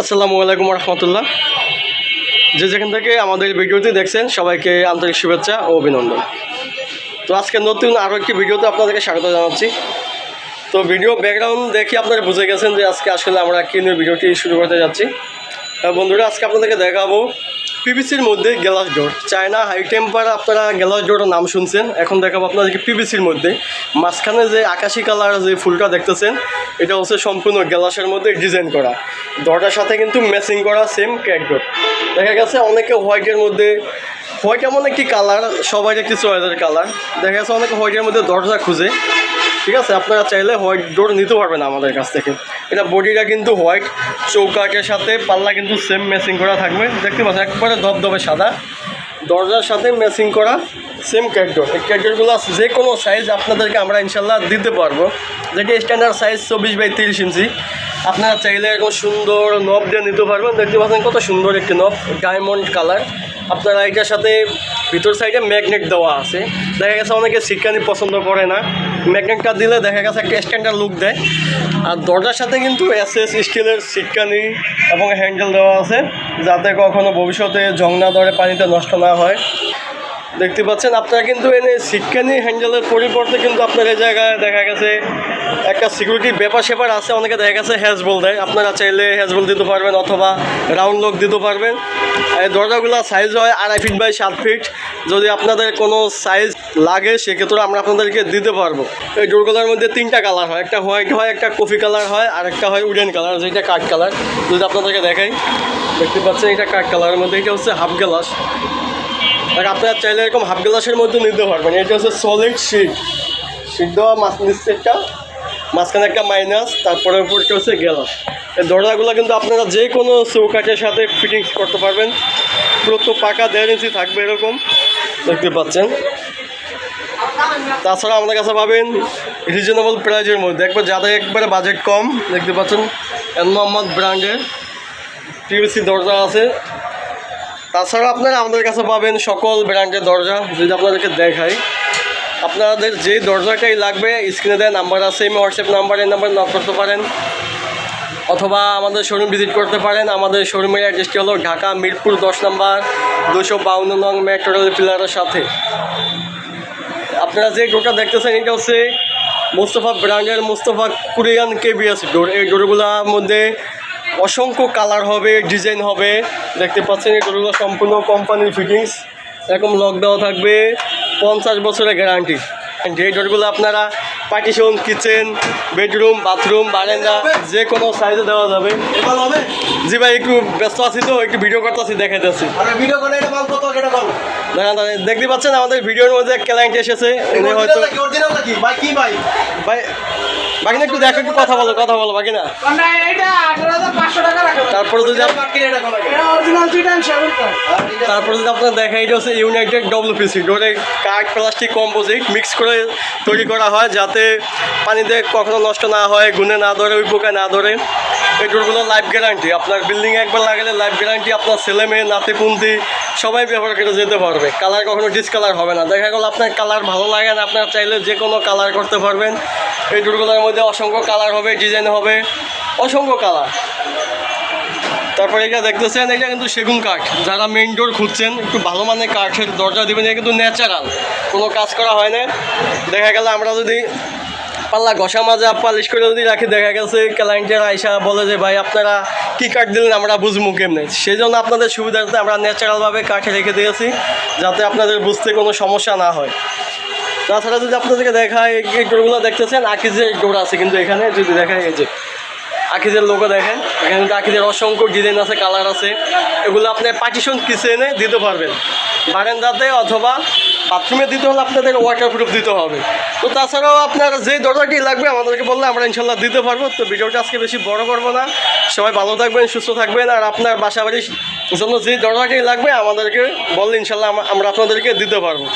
আসসালামু আলাইকুম রহমতুল্লাহ যে যেখান থেকে আমাদের ভিডিওটি দেখছেন, সবাইকে আন্তরিক শুভেচ্ছা ও অভিনন্দন। তো আজকে নতুন আরও একটি ভিডিওতে আপনাদেরকে স্বাগত জানাচ্ছি। তো ভিডিও ব্যাকগ্রাউন্ড দেখে আপনারা বুঝে গেছেন যে আজকে আসলে আমরা কী নিয়ে ভিডিওটি শুরু করতে যাচ্ছি। বন্ধুরা, আজকে আপনাদেরকে দেখাবো পিবিসির মধ্যে glass door China high temper আপনারা গ্লাস ডোরের নাম শুনছেন, এখন দেখাবো আপনাদেরকে পিবিসির মধ্যে। মাঝখানে যে আকাশি কালার যে ফুলটা দেখতেছেন, এটা হচ্ছে সম্পূর্ণ গ্লাসের মধ্যে ডিজাইন করা। দরটার সাথে কিন্তু ম্যাচিং করা সেম ক্যাক ডোর দেখা গেছে অনেকে হোয়াইটের মধ্যে হোয়াইট এমন একটি কালার, সবাই একটি চয়েসের কালার। দেখা গেছে অনেকে হোয়াইটের মধ্যে দরজা খুঁজে। ঠিক আছে, আপনারা চাইলে হোয়াইট ডোর নিতে পারবেন আমাদের কাছ থেকে। এটা বডিটা কিন্তু হোয়াইট চৌকাটের সাথে পাল্লা কিন্তু সেম ম্যাচিং করা থাকবে। দেখতে পাচ্ছেন, একবারে ধবধবে সাদা। দরজার সাথে ম্যাচিং করা। সেম ক্যাকডোর এই ক্যাকডোরগুলো যে কোনো সাইজ আপনাদেরকে আমরা ইনশাল্লাহ দিতে পারব। যেটি স্ট্যান্ডার্ড সাইজ চব্বিশ বাই তিরিশ ইঞ্চি। আপনারা চাইলে এরকম সুন্দর নব দিয়ে নিতে পারবেন। দেখতে পাচ্ছেন কত সুন্দর একটি নব ডায়মন্ড কালার আপনারা এটার সাথে ভিতর সাইডে ম্যাগনেট দেওয়া আছে। দেখা গেছে অনেকে সিটকানি পছন্দ করে না। ম্যাগনেটটা দিলে দেখা গেছে একটা স্ট্যান্ডার্ড লুক দেয়। আর দরজার সাথে কিন্তু এস এস স্টিলের সিটকানি এবং হ্যান্ডেল দেওয়া আছে। যাতে কখনো ভবিষ্যতে জং না ধরে পানিতে নষ্ট না হয়। দেখতে পাচ্ছেন, আপনারা কিন্তু এনে সিটকানি হ্যান্ডেলের পরিবর্তে কিন্তু আপনার এই জায়গায় দেখা গেছে, একটা সিকিউরিটির ব্যাপার স্যাপার আছে, অনেকে দেখা গেছে হ্যাজবল দেয়। আপনারা চাইলে হ্যাজবল দিতে পারবেন অথবা রাউন্ড লক দিতে পারবেন। এই দরজাগুলো সাইজ হয় আড়াই ফিট বাই সাত ফিট যদি আপনাদের কোনো সাইজ লাগে সেক্ষেত্রে আমরা আপনাদেরকে দিতে পারব। এই ডোরগুলোর মধ্যে তিনটা কালার হয়, একটা হোয়াইট হয়, একটা কফি কালার হয়, আর একটা হয় উডেন কালার যেটা কাঠ কালার যদি আপনাদেরকে দেখাই, দেখতে পাচ্ছেন এটা কাঠ কালারের মধ্যে, এটা হচ্ছে হাফ গ্লাস আর আপনারা চাইলে এরকম হাফ গ্লাসের মধ্যে নিতে পারবেন। এটা হচ্ছে সলিড শিট শিট দেওয়া মাছ নিচ্ছে একটা মাঝখানে একটা মাইনাস তারপরে উপরটা হচ্ছে গ্লাস এই দরজাগুলো কিন্তু আপনারা যে কোনো চৌকাঠের সাথে ফিটিংস করতে পারবেন। পুরো তো পাকা দেড় ইঞ্চি থাকবে এরকম। দেখতে পাচ্ছেন? তাছাড়া আমাদের কাছে পাবেন রিজনেবল প্রাইজের মধ্যে। একবার যাদের একবারে বাজেট কম, দেখতে পাচ্ছেন? এন মোহাম্মদ ব্র্যান্ডের। টিভিসি দরজা আছে। তাছাড়া আপনারা আমাদের কাছে পাবেন সকল ব্র্যান্ডের দরজা, যদি আপনাদেরকে দেখাই। আপনাদের যে দরজাটাই লাগবে স্ক্রিনে দেওয়া নাম্বার আছে, এই হোয়াটসঅ্যাপ নাম্বার এই নাম্বার নক করতে পারেন। অথবা আমাদের শোরুম ভিজিট করতে পারেন। আমাদের শোরুমের অ্যাড্রেসটি হলো ঢাকা মিরপুর দশ নম্বর দুশো বাউন্ন নং মেট্রো রেল পিলারের সাথে। আপনারা যে ডোরটা দেখতেছেন, এটা হচ্ছে মোস্তফা ব্র্যান্ডের মোস্তফা কোরিয়ান কেবিএস ডোর এই ডোরগুলোর মধ্যে অসংখ্য কালার হবে ডিজাইন হবে। দেখতে পাচ্ছেন এই ডোরগুলো সম্পূর্ণ কোম্পানির ফিটিংস এরকম লক দেওয়া থাকবে পঞ্চাশ বছরের গ্যারান্টি এই ডোরগুলো আপনারা পার্টিশন কিচেন বেডরুম বাথরুম বারান্দা যে কোনো সাইজে দেওয়া যাবে। জি ভাই একটু ব্যস্ত আছি তো একটু ভিডিও করতেছি দেখাইতেছি আরে ভিডিও করে এটা মাল কত এটা বল? দেখেন তাহলে দেখতে পাচ্ছেন আমাদের ভিডিওর মধ্যে এক ক্লায়েন্ট এসেছে ভাই বাকিনা একটু দেখো একটু কথা বলো কথা বলো বাকিনা তারপরে যদি তারপরে যদি আপনার দেখা এটা হচ্ছে ইউনাইটেড ডব্লিউপিসি ডোরে কাঠ প্লাস্টিক কম্পোজিট মিক্স করে তৈরি করা হয় যাতে পানিতে কখনো নষ্ট না হয় গুনে না ধরে ওই পোকা না ধরে। এই ডোরগুলো লাইফ গ্যারান্টি আপনার বিল্ডিংয়ে একবার লাগালে লাইফ গ্যারান্টি আপনার ছেলে মেয়ে নাতিপুন্তি সবাই ব্যবহার করে যেতে পারবে। কালার কখনো ডিসকালার হবে না। দেখা গেলো আপনার কালার ভালো লাগে না, আপনার চাইলে যে কোনো কালার করতে পারবেন। এই ডোরগুলোর মধ্যে অসংখ্য কালার হবে ডিজাইন হবে, অসংখ্য কালার তারপরে এটা দেখতেছেন এটা কিন্তু সেগুন কাঠ। যারা মেইন ডোর খুঁজছেন, একটু ভালো মানের কাঠের দরজা দিবেন এটা কিন্তু ন্যাচারাল কোনো কাজ করা হয় না। দেখা গেল আমরা যদি পাল্লা ঘষা মাজা পালিশ করে যদি রাখি, দেখা গেছে ক্লায়েন্টের আইসা বলে যে, ভাই, আপনারা কী কাঠ দিলেন? আমরা বুঝব কেমনে? সেই জন্য আপনাদের সুবিধার্থে আমরা ন্যাচারালভাবে কাঠে রেখে দিয়েছি, যাতে আপনাদের বুঝতে কোনো সমস্যা না হয়। তাছাড়া যদি আপনাদেরকে দেখায়, এই ডোরগুলো দেখতেছেন, আকিজের ডোর আছে কিন্তু এখানে, যদি দেখায়, এই যে আকিজের লোগো দেখেন, এখানে কিন্তু আকিজের অসংখ্য ডিজাইন আছে কালার আছে। এগুলো আপনি পার্টিশন কিচেনে দিতে পারবেন। বারান্দাতে অথবা বাথরুমে দিতে হলে আপনাদের ওয়াটারপ্রুফ দিতে হবে। তো তাছাড়াও আপনার যে দরজাটি লাগবে আমাদেরকে বললে আমরা ইনশাল্লাহ দিতে পারব। তো ভিডিওটা আজকে বেশি বড় করব না। সবাই ভালো থাকবেন, সুস্থ থাকবেন। আর আপনার বাসা বাড়ির জন্য যে দরজাটি লাগবে আমাদেরকে বললে ইনশাল্লাহ আমরা- আমরা আপনাদেরকে দিতে পারব।